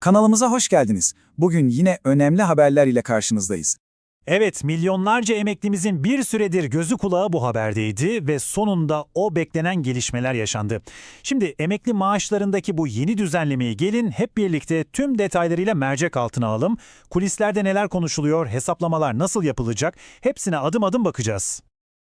Kanalımıza hoş geldiniz. Bugün yine önemli haberler ile karşınızdayız. Evet, milyonlarca emeklimizin bir süredir gözü kulağı bu haberdeydi ve sonunda o beklenen gelişmeler yaşandı. Şimdi emekli maaşlarındaki bu yeni düzenlemeyi gelin hep birlikte tüm detaylarıyla mercek altına alalım. Kulislerde neler konuşuluyor, hesaplamalar nasıl yapılacak hepsine adım adım bakacağız.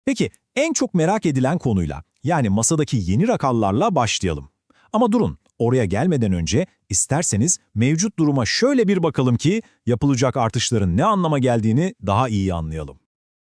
Peki en çok merak edilen konuyla yani masadaki yeni rakamlarla başlayalım. Ama durun oraya gelmeden önce isterseniz mevcut duruma şöyle bir bakalım ki yapılacak artışların ne anlama geldiğini daha iyi anlayalım.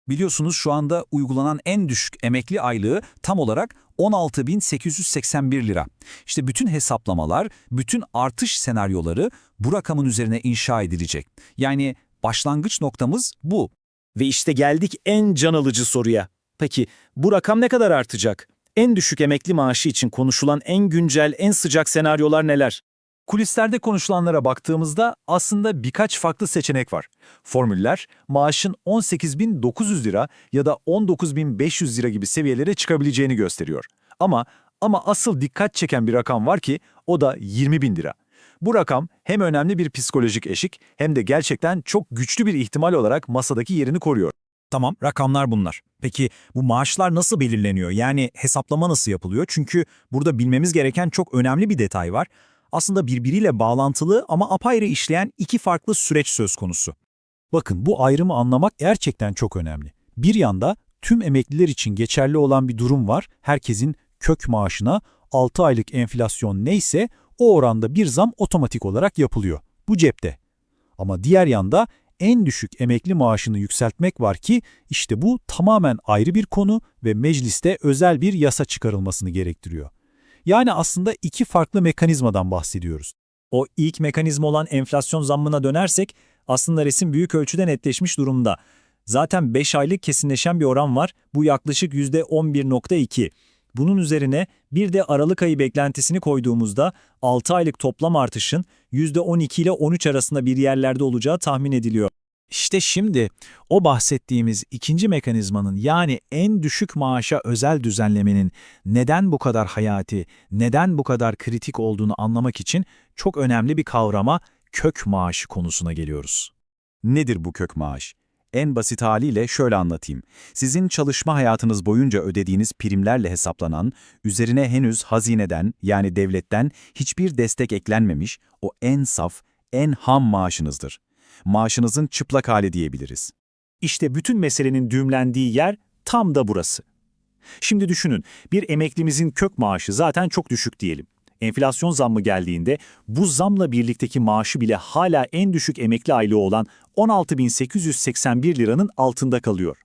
Biliyorsunuz şu anda uygulanan en düşük emekli aylığı tam olarak 16.881 lira. İşte bütün hesaplamalar, bütün artış senaryoları bu rakamın üzerine inşa edilecek. Yani başlangıç noktamız bu. Ve işte geldik en can alıcı soruya. Peki bu rakam ne kadar artacak? En düşük emekli maaşı için konuşulan en güncel, en sıcak senaryolar neler? Kulislerde konuşulanlara baktığımızda aslında birkaç farklı seçenek var. Formüller maaşın 18.900 lira ya da 19.500 lira gibi seviyelere çıkabileceğini gösteriyor. Ama ama asıl dikkat çeken bir rakam var ki o da 20.000 lira. Bu rakam hem önemli bir psikolojik eşik hem de gerçekten çok güçlü bir ihtimal olarak masadaki yerini koruyor. Tamam, rakamlar bunlar. Peki bu maaşlar nasıl belirleniyor? Yani hesaplama nasıl yapılıyor? Çünkü burada bilmemiz gereken çok önemli bir detay var. Aslında birbiriyle bağlantılı ama apayrı işleyen iki farklı süreç söz konusu. Bakın bu ayrımı anlamak gerçekten çok önemli. Bir yanda tüm emekliler için geçerli olan bir durum var. Herkesin kök maaşına 6 aylık enflasyon neyse o oranda bir zam otomatik olarak yapılıyor. Bu cepte. Ama diğer yanda en düşük emekli maaşını yükseltmek var ki işte bu tamamen ayrı bir konu ve mecliste özel bir yasa çıkarılmasını gerektiriyor. Yani aslında iki farklı mekanizmadan bahsediyoruz. O ilk mekanizma olan enflasyon zammına dönersek aslında resim büyük ölçüde netleşmiş durumda. Zaten 5 aylık kesinleşen bir oran var. Bu yaklaşık %11.2. Bunun üzerine bir de Aralık ayı beklentisini koyduğumuzda 6 aylık toplam artışın %12 ile 13 arasında bir yerlerde olacağı tahmin ediliyor. İşte şimdi o bahsettiğimiz ikinci mekanizmanın yani en düşük maaşa özel düzenlemenin neden bu kadar hayati, neden bu kadar kritik olduğunu anlamak için çok önemli bir kavrama kök maaşı konusuna geliyoruz. Nedir bu kök maaş? En basit haliyle şöyle anlatayım. Sizin çalışma hayatınız boyunca ödediğiniz primlerle hesaplanan, üzerine henüz hazineden yani devletten hiçbir destek eklenmemiş o en saf, en ham maaşınızdır. Maaşınızın çıplak hali diyebiliriz. İşte bütün meselenin düğümlendiği yer tam da burası. Şimdi düşünün, bir emeklimizin kök maaşı zaten çok düşük diyelim. Enflasyon zammı geldiğinde bu zamla birlikteki maaşı bile hala en düşük emekli aylığı olan 16.881 liranın altında kalıyor.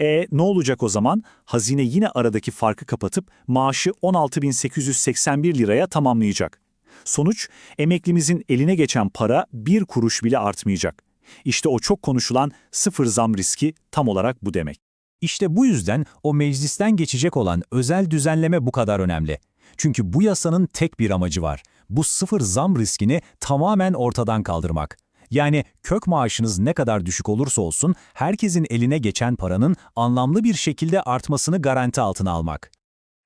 E ne olacak o zaman? Hazine yine aradaki farkı kapatıp maaşı 16.881 liraya tamamlayacak. Sonuç, emeklimizin eline geçen para bir kuruş bile artmayacak. İşte o çok konuşulan sıfır zam riski tam olarak bu demek. İşte bu yüzden o meclisten geçecek olan özel düzenleme bu kadar önemli. Çünkü bu yasanın tek bir amacı var. Bu sıfır zam riskini tamamen ortadan kaldırmak. Yani kök maaşınız ne kadar düşük olursa olsun herkesin eline geçen paranın anlamlı bir şekilde artmasını garanti altına almak.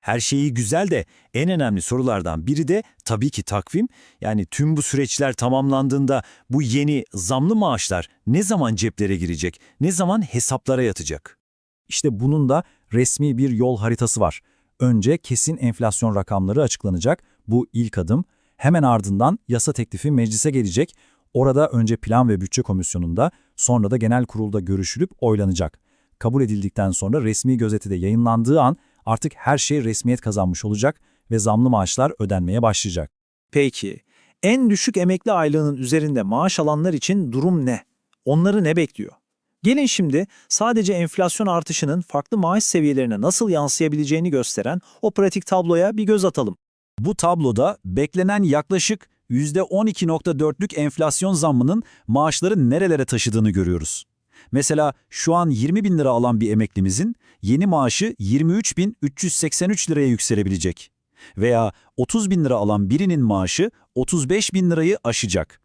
Her şeyi güzel de en önemli sorulardan biri de tabii ki takvim. Yani tüm bu süreçler tamamlandığında bu yeni zamlı maaşlar ne zaman ceplere girecek, ne zaman hesaplara yatacak? İşte bunun da resmi bir yol haritası var. Önce kesin enflasyon rakamları açıklanacak. Bu ilk adım. Hemen ardından yasa teklifi meclise gelecek. Orada önce Plan ve Bütçe Komisyonu'nda, sonra da genel kurulda görüşülüp oylanacak. Kabul edildikten sonra resmi gözetide yayınlandığı an artık her şey resmiyet kazanmış olacak ve zamlı maaşlar ödenmeye başlayacak. Peki, en düşük emekli aylığının üzerinde maaş alanlar için durum ne? Onları ne bekliyor? Gelin şimdi sadece enflasyon artışının farklı maaş seviyelerine nasıl yansıyabileceğini gösteren o pratik tabloya bir göz atalım. Bu tabloda beklenen yaklaşık %12.4'lük enflasyon zammının maaşları nerelere taşıdığını görüyoruz. Mesela şu an 20 bin lira alan bir emeklimizin yeni maaşı 23.383 liraya yükselebilecek. Veya 30 bin lira alan birinin maaşı 35 bin lirayı aşacak.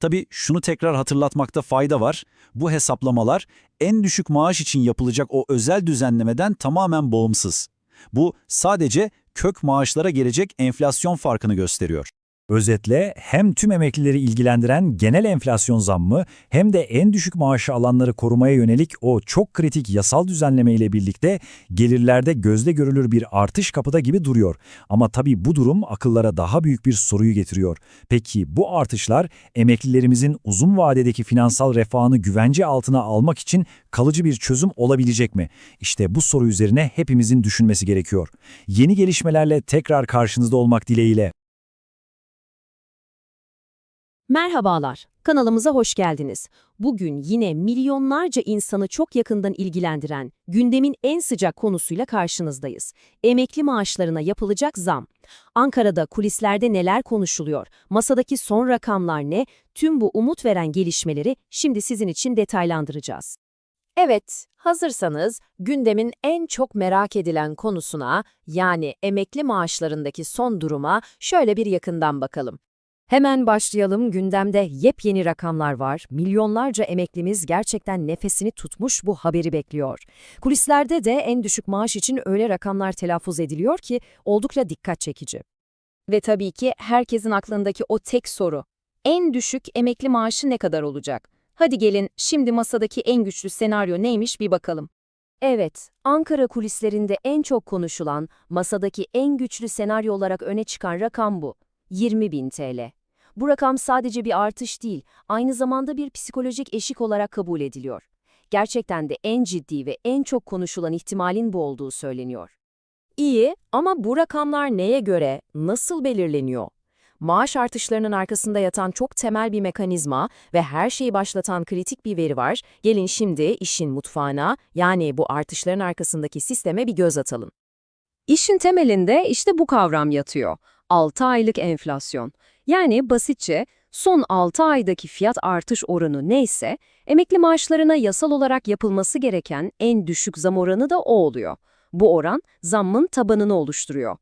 Tabii şunu tekrar hatırlatmakta fayda var. Bu hesaplamalar en düşük maaş için yapılacak o özel düzenlemeden tamamen bağımsız. Bu sadece kök maaşlara gelecek enflasyon farkını gösteriyor. Özetle hem tüm emeklileri ilgilendiren genel enflasyon zammı hem de en düşük maaşı alanları korumaya yönelik o çok kritik yasal düzenleme ile birlikte gelirlerde gözle görülür bir artış kapıda gibi duruyor. Ama tabii bu durum akıllara daha büyük bir soruyu getiriyor. Peki bu artışlar emeklilerimizin uzun vadedeki finansal refahını güvence altına almak için kalıcı bir çözüm olabilecek mi? İşte bu soru üzerine hepimizin düşünmesi gerekiyor. Yeni gelişmelerle tekrar karşınızda olmak dileğiyle. Merhabalar, kanalımıza hoş geldiniz. Bugün yine milyonlarca insanı çok yakından ilgilendiren gündemin en sıcak konusuyla karşınızdayız. Emekli maaşlarına yapılacak zam. Ankara'da kulislerde neler konuşuluyor, masadaki son rakamlar ne, tüm bu umut veren gelişmeleri şimdi sizin için detaylandıracağız. Evet, hazırsanız gündemin en çok merak edilen konusuna yani emekli maaşlarındaki son duruma şöyle bir yakından bakalım. Hemen başlayalım. Gündemde yepyeni rakamlar var. Milyonlarca emeklimiz gerçekten nefesini tutmuş bu haberi bekliyor. Kulislerde de en düşük maaş için öyle rakamlar telaffuz ediliyor ki oldukça dikkat çekici. Ve tabii ki herkesin aklındaki o tek soru. En düşük emekli maaşı ne kadar olacak? Hadi gelin şimdi masadaki en güçlü senaryo neymiş bir bakalım. Evet, Ankara kulislerinde en çok konuşulan, masadaki en güçlü senaryo olarak öne çıkan rakam bu. 20.000 TL. Bu rakam sadece bir artış değil, aynı zamanda bir psikolojik eşik olarak kabul ediliyor. Gerçekten de en ciddi ve en çok konuşulan ihtimalin bu olduğu söyleniyor. İyi ama bu rakamlar neye göre, nasıl belirleniyor? Maaş artışlarının arkasında yatan çok temel bir mekanizma ve her şeyi başlatan kritik bir veri var. Gelin şimdi işin mutfağına, yani bu artışların arkasındaki sisteme bir göz atalım. İşin temelinde işte bu kavram yatıyor. 6 aylık enflasyon. Yani basitçe son 6 aydaki fiyat artış oranı neyse, emekli maaşlarına yasal olarak yapılması gereken en düşük zam oranı da o oluyor. Bu oran zammın tabanını oluşturuyor.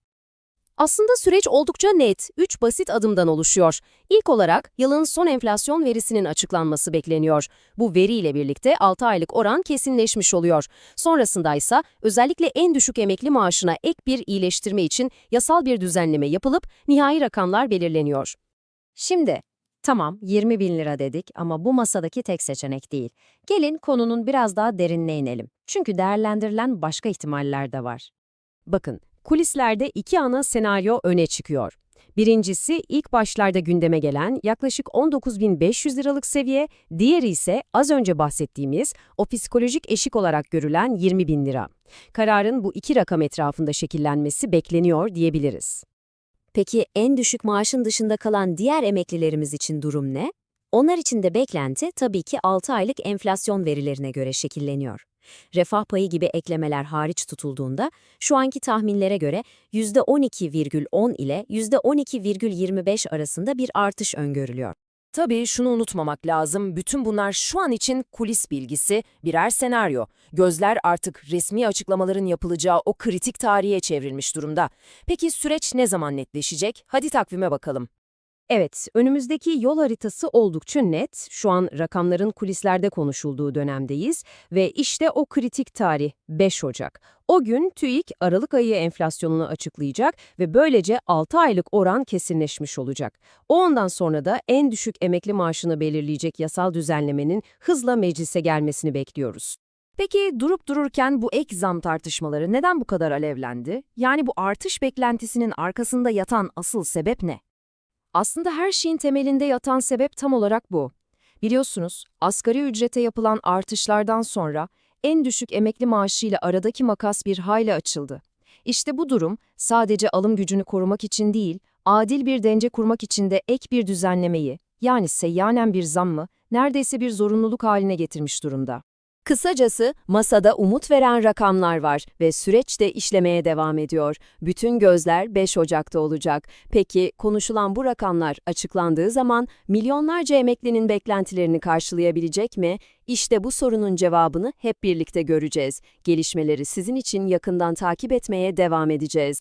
Aslında süreç oldukça net, 3 basit adımdan oluşuyor. İlk olarak yılın son enflasyon verisinin açıklanması bekleniyor. Bu veriyle birlikte 6 aylık oran kesinleşmiş oluyor. Sonrasında ise özellikle en düşük emekli maaşına ek bir iyileştirme için yasal bir düzenleme yapılıp nihai rakamlar belirleniyor. Şimdi, tamam 20 bin lira dedik ama bu masadaki tek seçenek değil. Gelin konunun biraz daha derinine inelim. Çünkü değerlendirilen başka ihtimaller de var. Bakın, kulislerde iki ana senaryo öne çıkıyor. Birincisi ilk başlarda gündeme gelen yaklaşık 19.500 liralık seviye, diğeri ise az önce bahsettiğimiz o psikolojik eşik olarak görülen 20.000 lira. Kararın bu iki rakam etrafında şekillenmesi bekleniyor diyebiliriz. Peki en düşük maaşın dışında kalan diğer emeklilerimiz için durum ne? Onlar için de beklenti tabii ki 6 aylık enflasyon verilerine göre şekilleniyor. Refah payı gibi eklemeler hariç tutulduğunda şu anki tahminlere göre %12,10 ile %12,25 arasında bir artış öngörülüyor. Tabii şunu unutmamak lazım, bütün bunlar şu an için kulis bilgisi, birer senaryo. Gözler artık resmi açıklamaların yapılacağı o kritik tarihe çevrilmiş durumda. Peki süreç ne zaman netleşecek? Hadi takvime bakalım. Evet, önümüzdeki yol haritası oldukça net. Şu an rakamların kulislerde konuşulduğu dönemdeyiz ve işte o kritik tarih 5 Ocak. O gün TÜİK Aralık ayı enflasyonunu açıklayacak ve böylece 6 aylık oran kesinleşmiş olacak. O ondan sonra da en düşük emekli maaşını belirleyecek yasal düzenlemenin hızla meclise gelmesini bekliyoruz. Peki durup dururken bu ek zam tartışmaları neden bu kadar alevlendi? Yani bu artış beklentisinin arkasında yatan asıl sebep ne? Aslında her şeyin temelinde yatan sebep tam olarak bu. Biliyorsunuz, asgari ücrete yapılan artışlardan sonra en düşük emekli maaşıyla aradaki makas bir hayli açıldı. İşte bu durum sadece alım gücünü korumak için değil, adil bir denge kurmak için de ek bir düzenlemeyi, yani seyyanen bir zammı, neredeyse bir zorunluluk haline getirmiş durumda. Kısacası masada umut veren rakamlar var ve süreç de işlemeye devam ediyor. Bütün gözler 5 Ocak'ta olacak. Peki konuşulan bu rakamlar açıklandığı zaman milyonlarca emeklinin beklentilerini karşılayabilecek mi? İşte bu sorunun cevabını hep birlikte göreceğiz. Gelişmeleri sizin için yakından takip etmeye devam edeceğiz.